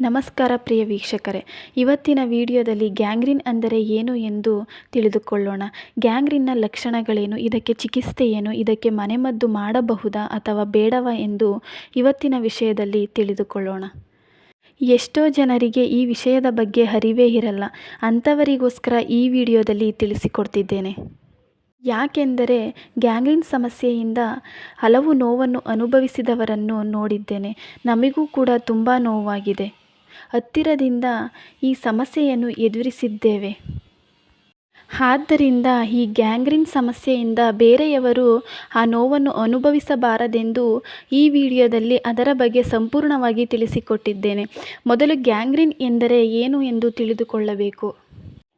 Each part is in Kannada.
ನಮಸ್ಕಾರ ಪ್ರಿಯ ವೀಕ್ಷಕರೇ. ಇವತ್ತಿನ ವಿಡಿಯೋದಲ್ಲಿ ಗ್ಯಾಂಗ್ರಿನ್ ಅಂದರೆ ಏನು ಎಂದು ತಿಳಿದುಕೊಳ್ಳೋಣ. ಗ್ಯಾಂಗ್ರಿನ್ನ ಲಕ್ಷಣಗಳೇನು? ಇದಕ್ಕೆ ಚಿಕಿತ್ಸೆ ಏನು? ಇದಕ್ಕೆ ಮನೆಮದ್ದು ಮಾಡಬಹುದಾ ಅಥವಾ ಬೇಡವಾ ಎಂದು ಇವತ್ತಿನ ವಿಷಯದಲ್ಲಿ ತಿಳಿದುಕೊಳ್ಳೋಣ. ಎಷ್ಟೋ ಜನರಿಗೆ ಈ ವಿಷಯದ ಬಗ್ಗೆ ಅರಿವೇ ಇರಲ್ಲ. ಅಂಥವರಿಗೋಸ್ಕರ ಈ ವಿಡಿಯೋದಲ್ಲಿ ತಿಳಿಸಿಕೊಡ್ತಿದ್ದೇನೆ. ಯಾಕೆಂದರೆ ಗ್ಯಾಂಗ್ರೀನ್ ಸಮಸ್ಯೆಯಿಂದ ಹಲವು ನೋವನ್ನು ಅನುಭವಿಸಿದವರನ್ನು ನೋಡಿದ್ದೇನೆ. ನಮಗೂ ಕೂಡ ತುಂಬ ನೋವಾಗಿದೆ. ಹತ್ತಿರದಿಂದ ಈ ಸಮಸ್ಯೆಯನ್ನು ಎದುರಿಸಿದ್ದೇವೆ. ಆದ್ದರಿಂದ ಈ ಗ್ಯಾಂಗ್ರಿನ್ ಸಮಸ್ಯೆಯಿಂದ ಬೇರೆಯವರು ಆ ನೋವನ್ನು ಅನುಭವಿಸಬಾರದೆಂದು ಈ ವಿಡಿಯೋದಲ್ಲಿ ಅದರ ಬಗ್ಗೆ ಸಂಪೂರ್ಣವಾಗಿ ತಿಳಿಸಿಕೊಟ್ಟಿದ್ದೇನೆ. ಮೊದಲು ಗ್ಯಾಂಗ್ರಿನ್ ಎಂದರೆ ಏನು ಎಂದು ತಿಳಿದುಕೊಳ್ಳಬೇಕು?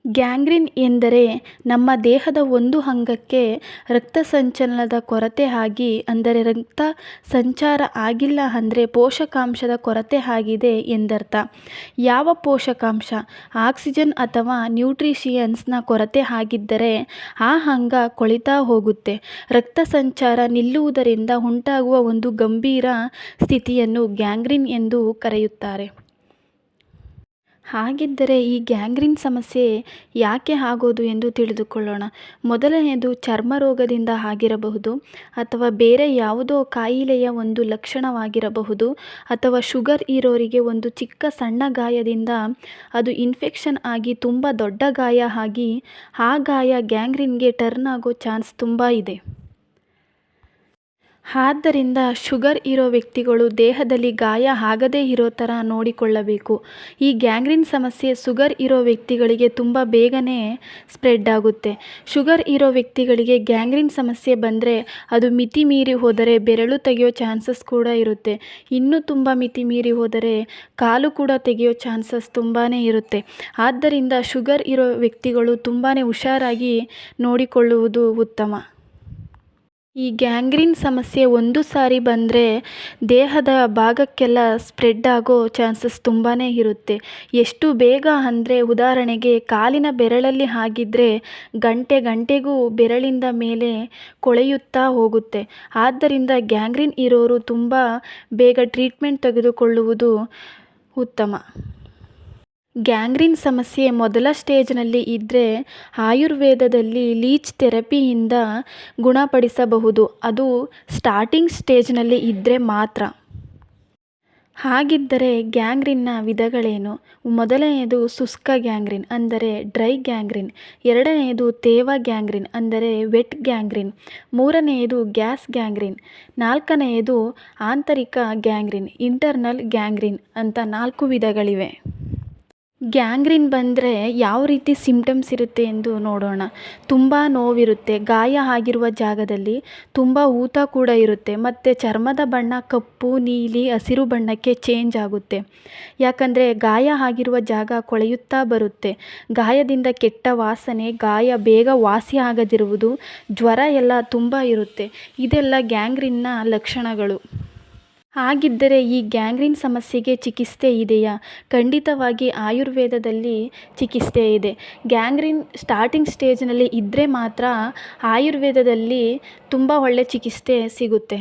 ಗ್ಯಾಂಗ್ರೀನ್ ಎಂದರೆ ನಮ್ಮ ದೇಹದ ಒಂದು ಅಂಗಕ್ಕೆ ರಕ್ತ ಸಂಚಲನದ ಕೊರತೆ ಆಗಿ, ಅಂದರೆ ರಕ್ತ ಸಂಚಾರ ಆಗಿಲ್ಲ ಅಂದರೆ ಪೋಷಕಾಂಶದ ಕೊರತೆ ಆಗಿದೆ ಎಂದರ್ಥ. ಯಾವ ಪೋಷಕಾಂಶ? ಆಕ್ಸಿಜನ್ ಅಥವಾ ನ್ಯೂಟ್ರಿಷಿಯನ್ಸ್ನ ಕೊರತೆ ಆಗಿದ್ದರೆ ಆ ಅಂಗ ಕೊಳಿತಾ ಹೋಗುತ್ತೆ. ರಕ್ತ ಸಂಚಾರ ನಿಲ್ಲುವುದರಿಂದ ಉಂಟಾಗುವ ಒಂದು ಗಂಭೀರ ಸ್ಥಿತಿಯನ್ನು ಗ್ಯಾಂಗ್ರಿನ್ ಎಂದು ಕರೆಯುತ್ತಾರೆ. ಹಾಗಿದ್ದರೆ ಈ ಗ್ಯಾಂಗ್ರೀನ್ ಸಮಸ್ಯೆ ಯಾಕೆ ಆಗೋದು ಎಂದು ತಿಳಿದುಕೊಳ್ಳೋಣ. ಮೊದಲನೆಯದು ಚರ್ಮ ರೋಗದಿಂದ ಆಗಿರಬಹುದು ಅಥವಾ ಬೇರೆ ಯಾವುದೋ ಕಾಯಿಲೆಯ ಒಂದು ಲಕ್ಷಣವಾಗಿರಬಹುದು ಅಥವಾ ಶುಗರ್ ಇರೋರಿಗೆ ಒಂದು ಚಿಕ್ಕ ಸಣ್ಣ ಗಾಯದಿಂದ ಅದು ಇನ್ಫೆಕ್ಷನ್ ಆಗಿ ತುಂಬ ದೊಡ್ಡ ಗಾಯ ಆಗಿ, ಆ ಗಾಯ ಗ್ಯಾಂಗ್ರಿನ್ಗೆ ಟರ್ನ್ ಆಗೋ ಚಾನ್ಸ್ ತುಂಬ ಇದೆ. ಆದ್ದರಿಂದ ಶುಗರ್ ಇರೋ ವ್ಯಕ್ತಿಗಳು ದೇಹದಲ್ಲಿ ಗಾಯ ಆಗದೇ ಇರೋ ಥರ ನೋಡಿಕೊಳ್ಳಬೇಕು. ಈ ಗ್ಯಾಂಗ್ರೀನ್ ಸಮಸ್ಯೆ ಶುಗರ್ ಇರೋ ವ್ಯಕ್ತಿಗಳಿಗೆ ತುಂಬ ಬೇಗನೆ ಸ್ಪ್ರೆಡ್ ಆಗುತ್ತೆ. ಶುಗರ್ ಇರೋ ವ್ಯಕ್ತಿಗಳಿಗೆ ಗ್ಯಾಂಗ್ರೀನ್ ಸಮಸ್ಯೆ ಬಂದರೆ ಅದು ಮಿತಿ ಮೀರಿ ಹೋದರೆ ಬೆರಳು ತೆಗೆಯೋ ಚಾನ್ಸಸ್ ಕೂಡ ಇರುತ್ತೆ. ಇನ್ನೂ ತುಂಬ ಮಿತಿ ಮೀರಿ ಹೋದರೆ ಕಾಲು ಕೂಡ ತೆಗೆಯೋ ಚಾನ್ಸಸ್ ತುಂಬಾ ಇರುತ್ತೆ. ಆದ್ದರಿಂದ ಶುಗರ್ ಇರೋ ವ್ಯಕ್ತಿಗಳು ತುಂಬಾ ಹುಷಾರಾಗಿ ನೋಡಿಕೊಳ್ಳುವುದು ಉತ್ತಮ. ಈ ಗ್ಯಾಂಗ್ರೀನ್ ಸಮಸ್ಯೆ ಒಂದು ಸಾರಿ ಬಂದರೆ ದೇಹದ ಭಾಗಕ್ಕೆಲ್ಲ ಸ್ಪ್ರೆಡ್ ಆಗೋ ಚಾನ್ಸಸ್ ತುಂಬಾ ಇರುತ್ತೆ. ಎಷ್ಟು ಬೇಗ ಅಂದರೆ ಉದಾಹರಣೆಗೆ ಕಾಲಿನ ಬೆರಳಲ್ಲಿ ಆಗಿದ್ದರೆ ಗಂಟೆ ಗಂಟೆಗೂ ಬೆರಳಿಂದ ಮೇಲೆ ಕೊಳೆಯುತ್ತಾ ಹೋಗುತ್ತೆ. ಆದ್ದರಿಂದ ಗ್ಯಾಂಗ್ರೀನ್ ಇರೋರು ತುಂಬ ಬೇಗ ಟ್ರೀಟ್ಮೆಂಟ್ ತೆಗೆದುಕೊಳ್ಳುವುದು ಉತ್ತಮ. ಗ್ಯಾಂಗ್ರೀನ್ ಸಮಸ್ಯೆ ಮೊದಲ ಸ್ಟೇಜ್ನಲ್ಲಿ ಇದ್ದರೆ ಆಯುರ್ವೇದದಲ್ಲಿ ಲೀಚ್ ಥೆರಪಿಯಿಂದ ಗುಣಪಡಿಸಬಹುದು. ಅದು ಸ್ಟಾರ್ಟಿಂಗ್ ಸ್ಟೇಜ್ನಲ್ಲಿ ಇದ್ದರೆ ಮಾತ್ರ. ಹಾಗಿದ್ದರೆ ಗ್ಯಾಂಗ್ರಿನ್ನ ವಿಧಗಳೇನು? ಮೊದಲನೆಯದು ಶುಷ್ಕ ಗ್ಯಾಂಗ್ರಿನ್, ಅಂದರೆ ಡ್ರೈ ಗ್ಯಾಂಗ್ರಿನ್. ಎರಡನೆಯದು ತೇವ ಗ್ಯಾಂಗ್ರಿನ್, ಅಂದರೆ ವೆಟ್ ಗ್ಯಾಂಗ್ರಿನ್. ಮೂರನೆಯದು ಗ್ಯಾಸ್ ಗ್ಯಾಂಗ್ರಿನ್. ನಾಲ್ಕನೆಯದು ಆಂತರಿಕ ಗ್ಯಾಂಗ್ರಿನ್, ಇಂಟರ್ನಲ್ ಗ್ಯಾಂಗ್ರಿನ್ ಅಂತ ನಾಲ್ಕು ವಿಧಗಳಿವೆ. ಗ್ಯಾಂಗ್ರೀನ್ ಬಂದರೆ ಯಾವ ರೀತಿ ಸಿಮ್ಟಮ್ಸ್ ಇರುತ್ತೆ ಎಂದು ನೋಡೋಣ. ತುಂಬ ನೋವಿರುತ್ತೆ. ಗಾಯ ಆಗಿರುವ ಜಾಗದಲ್ಲಿ ತುಂಬ ಊತ ಕೂಡ ಇರುತ್ತೆ. ಮತ್ತು ಚರ್ಮದ ಬಣ್ಣ ಕಪ್ಪು, ನೀಲಿ, ಹಸಿರು ಬಣ್ಣಕ್ಕೆ ಚೇಂಜ್ ಆಗುತ್ತೆ. ಯಾಕಂದರೆ ಗಾಯ ಆಗಿರುವ ಜಾಗ ಕೊಳೆಯುತ್ತಾ ಬರುತ್ತೆ. ಗಾಯದಿಂದ ಕೆಟ್ಟ ವಾಸನೆ, ಗಾಯ ಬೇಗ ವಾಸಿ ಆಗದಿರುವುದು, ಜ್ವರ ಎಲ್ಲ ತುಂಬ ಇರುತ್ತೆ. ಇದೆಲ್ಲ ಗ್ಯಾಂಗ್ರೀನ್ನ ಲಕ್ಷಣಗಳು. ಹಾಗಿದ್ದರೆ ಈ ಗ್ಯಾಂಗ್ರೀನ್ ಸಮಸ್ಯೆಗೆ ಚಿಕಿತ್ಸೆ ಇದೆಯಾ? ಖಂಡಿತವಾಗಿ ಆಯುರ್ವೇದದಲ್ಲಿ ಚಿಕಿತ್ಸೆ ಇದೆ. ಗ್ಯಾಂಗ್ರೀನ್ ಸ್ಟಾರ್ಟಿಂಗ್ ಸ್ಟೇಜ್ನಲ್ಲಿ ಇದ್ದರೆ ಮಾತ್ರ ಆಯುರ್ವೇದದಲ್ಲಿ ತುಂಬ ಒಳ್ಳೆ ಚಿಕಿತ್ಸೆ ಸಿಗುತ್ತೆ.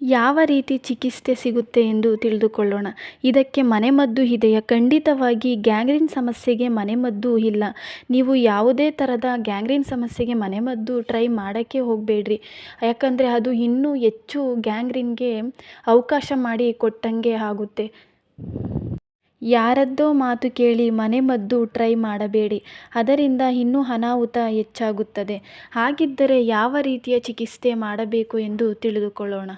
ಯಾವ ರೀತಿ ಚಿಕಿತ್ಸೆ ಸಿಗುತ್ತೆ ಎಂದು ತಿಳಿದುಕೊಳ್ಳೋಣ. ಇದಕ್ಕೆ ಮನೆಮದ್ದು ಇದೆಯಾ? ಖಂಡಿತವಾಗಿ ಗ್ಯಾಂಗ್ರೀನ್ ಸಮಸ್ಯೆಗೆ ಮನೆಮದ್ದು ಇಲ್ಲ. ನೀವು ಯಾವುದೇ ಥರದ ಗ್ಯಾಂಗ್ರೀನ್ ಸಮಸ್ಯೆಗೆ ಮನೆಮದ್ದು ಟ್ರೈ ಮಾಡೋಕ್ಕೆ ಹೋಗಬೇಡ್ರಿ. ಯಾಕಂದರೆ ಅದು ಇನ್ನೂ ಹೆಚ್ಚು ಗ್ಯಾಂಗ್ರೀನ್ಗೆ ಅವಕಾಶ ಮಾಡಿ ಕೊಟ್ಟಂಗೆ ಆಗುತ್ತೆ. ಯಾರದ್ದೋ ಮಾತು ಕೇಳಿ ಮನೆಮದ್ದು ಟ್ರೈ ಮಾಡಬೇಡಿ. ಅದರಿಂದ ಇನ್ನೂ ಅನಾಹುತ ಹೆಚ್ಚಾಗುತ್ತದೆ. ಹಾಗಿದ್ದರೆ ಯಾವ ರೀತಿಯ ಚಿಕಿತ್ಸೆ ಮಾಡಬೇಕು ಎಂದು ತಿಳಿದುಕೊಳ್ಳೋಣ.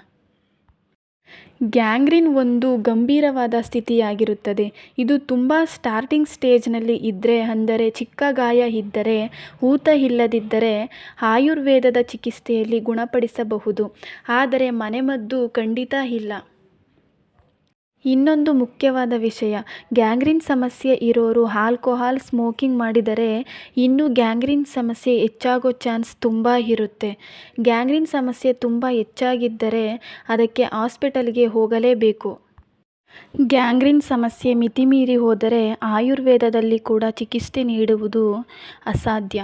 ಗ್ಯಾಂಗ್ರೀನ್ ಒಂದು ಗಂಭೀರವಾದ ಸ್ಥಿತಿಯಾಗಿರುತ್ತದೆ. ಇದು ತುಂಬ ಸ್ಟಾರ್ಟಿಂಗ್ ಸ್ಟೇಜ್ನಲ್ಲಿ ಇದ್ದರೆ ಅಂದರೆ ಚಿಕ್ಕ ಗಾಯ ಇದ್ದರೆ, ಊತ ಇಲ್ಲದಿದ್ದರೆ ಆಯುರ್ವೇದದ ಚಿಕಿತ್ಸೆಯಲ್ಲಿ ಗುಣಪಡಿಸಬಹುದು. ಆದರೆ ಮನೆಮದ್ದು ಖಂಡಿತ ಇಲ್ಲ. ಇನ್ನೊಂದು ಮುಖ್ಯವಾದ ವಿಷಯ. ಗ್ಯಾಂಗ್ರೀನ್ ಸಮಸ್ಯೆ ಇರೋರು ಆಲ್ಕೋಹಾಲ್ ಸ್ಮೋಕಿಂಗ್ ಮಾಡಿದರೆ ಇನ್ನೂ ಗ್ಯಾಂಗ್ರೀನ್ ಸಮಸ್ಯೆ ಹೆಚ್ಚಾಗೋ ಚಾನ್ಸ್ ತುಂಬ ಇರುತ್ತೆ. ಗ್ಯಾಂಗ್ರೀನ್ ಸಮಸ್ಯೆ ತುಂಬ ಹೆಚ್ಚಾಗಿದ್ದರೆ ಅದಕ್ಕೆ ಹಾಸ್ಪಿಟಲ್ಗೆ ಹೋಗಲೇಬೇಕು. ಗ್ಯಾಂಗ್ರೀನ್ ಸಮಸ್ಯೆ ಮಿತಿಮೀರಿ ಹೋದರೆ ಆಯುರ್ವೇದದಲ್ಲಿ ಕೂಡ ಚಿಕಿತ್ಸೆ ನೀಡುವುದು ಅಸಾಧ್ಯ.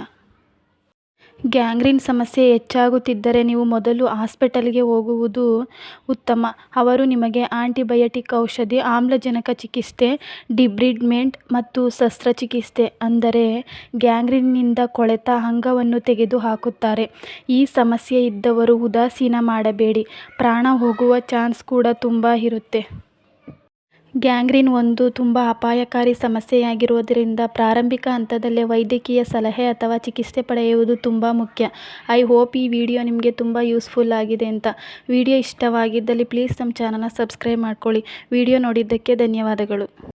ಗ್ಯಾಂಗ್ರೀನ್ ಸಮಸ್ಯೆ ಹೆಚ್ಚಾಗುತ್ತಿದ್ದರೆ ನೀವು ಮೊದಲು ಆಸ್ಪೆಟಲ್ಗೆ ಹೋಗುವುದು ಉತ್ತಮ. ಅವರು ನಿಮಗೆ ಆಂಟಿಬಯಾಟಿಕ್ ಔಷಧಿ, ಆಮ್ಲಜನಕ ಚಿಕಿತ್ಸೆ ಡಿಬ್ರಿಡ್ಮೆಂಟ್ ಮತ್ತು ಶಸ್ತ್ರಚಿಕಿತ್ಸೆ ಅಂದರೆ ಗ್ಯಾಂಗ್ರೀನ್ನಿಂದ ಕೊಳೆತ ಅಂಗವನ್ನು ತೆಗೆದುಹಾಕುತ್ತಾರೆ. ಈ ಸಮಸ್ಯೆ ಇದ್ದವರು ಉದಾಸೀನ ಮಾಡಬೇಡಿ. ಪ್ರಾಣ ಹೋಗುವ ಚಾನ್ಸ್ ಕೂಡ ತುಂಬ ಇರುತ್ತೆ. ಗ್ಯಾಂಗ್ರೀನ್ ಒಂದು ತುಂಬ ಅಪಾಯಕಾರಿ ಸಮಸ್ಯೆಯಾಗಿರುವುದರಿಂದ ಪ್ರಾರಂಭಿಕ ಹಂತದಲ್ಲೇ ವೈದ್ಯಕೀಯ ಸಲಹೆ ಅಥವಾ ಚಿಕಿತ್ಸೆ ಪಡೆಯುವುದು ತುಂಬ ಮುಖ್ಯ. ಐ ಹೋಪ್ ಈ ವಿಡಿಯೋ ನಿಮಗೆ ತುಂಬ ಯೂಸ್ಫುಲ್ ಆಗಿದೆ ಅಂತ. ವಿಡಿಯೋ ಇಷ್ಟವಾಗಿದ್ದಲ್ಲಿ ಪ್ಲೀಸ್ ನಮ್ಮ ಚಾನಲ್ನ ಸಬ್ಸ್ಕ್ರೈಬ್ ಮಾಡ್ಕೊಳ್ಳಿ. ವಿಡಿಯೋ ನೋಡಿದ್ದಕ್ಕೆ ಧನ್ಯವಾದಗಳು.